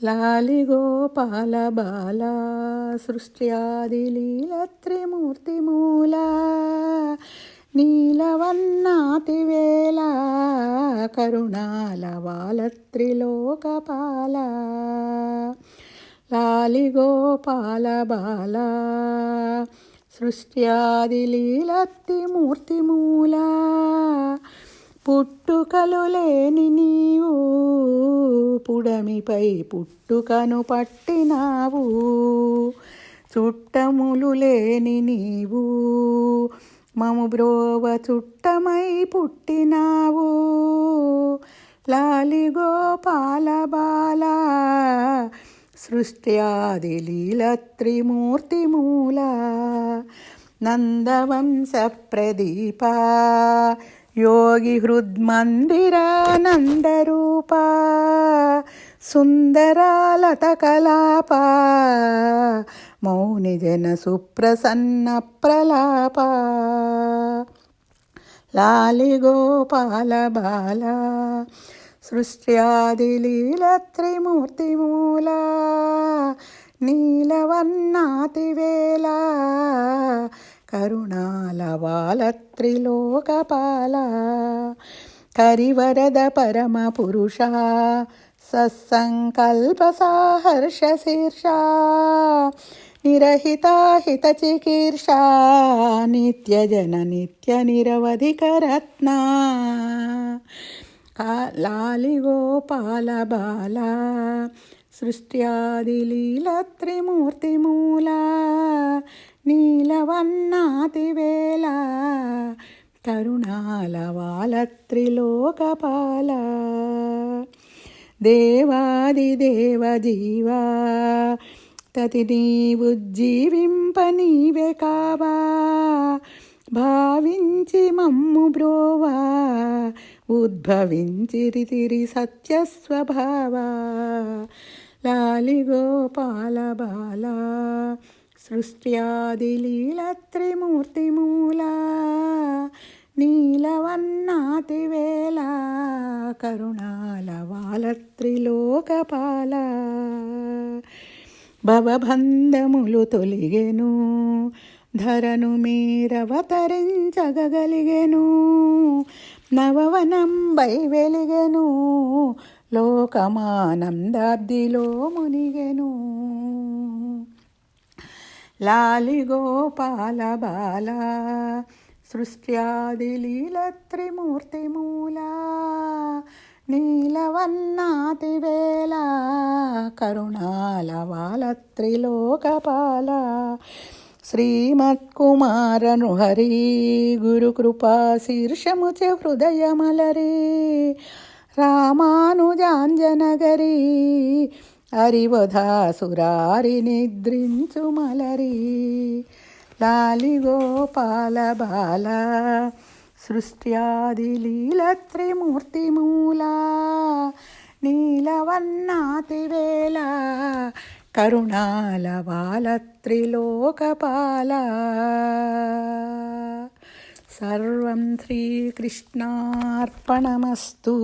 లాలిగోపాల బాల సృష్ట్యాది సృష్ట్యాదిలీలత్రిమూర్తిమూల నీలవన్నాతివేళ కరుణాల వాలత్రిలోకపాల లాలిగోపాల బాల సృష్ట్యాది సృష్ట్యాదిలీలత్తిమూర్తిమూల పుట్టుకలు లేని పుడమిపై పుట్టుకను పట్టినావు. చుట్టములు లేని నీవు. మము బ్రోవ చుట్టమై పుట్టినావు. లాలిగోపాల బాల. సృష్ట్యాది లీల త్రిమూర్తిమూల నందవంశ ప్రదీప. యోగి హృద్మందిరానందరూప సుందరాలత కలాప మౌని జన సుప్రసన్న ప్రలాప లాలిగోపాల బాల సృష్ట్యాదిలీలత్రిమూర్తిమూల నీలవన్నాతివేళ కరుణాల వాలత్రిలోకపాల కరివరద పరమ పురుష సత్సంకల్ప సాహర్ష శీర్ష నిరహితాహిత చికీర్ష నిత్యజన నిత్య నిరవధిక రత్న లాలిగోపాల బాల సృష్ట్యాదిలీలత్రిమూర్తిమూల నీలవన్నాతివేళ కరుణాల వాలత్రిలోకపాల. దేవాదిదేవ జీవా తతి నీవు జీవింప నీవే కావా. భావించి మమ్ము బ్రోవా ఉద్భవించిరితిరి సత్యస్వభావ. లాలిగోపాల బాల సృష్ట్యాదిలీలత్రిమూర్తిమూల నీలవన్నాతివేళ కరుణాల వాలత్రిలోకపాల భవబంధములు తొలిగెను ధరను మీరవతరించగలిగెను నవవనంబై వెలిగెను లోకమానందాబ్దిలో మునిగెను. లాలిగోపాల బాల సృష్ట్యాది లీల సృష్ట్యాదిలీలత్రిమూర్తిమూల నీలవన్నాతివేళ కరుణాల వాలత్రిలోకపాల శ్రీమత్కుమారను హరి గురుకృపా శీర్షముచ హృదయమలరి. రామానుజాంజనగరి హరివధాసురారి నిద్రించు మలరి లాలిగోపాల బాల సృష్ట్యాదిలీలత్రిమూర్తిమూల నీలవన్నాతివేళ కరుణాల వాలత్రిలోకపాల సర్వం శ్రీకృష్ణార్పణమస్తు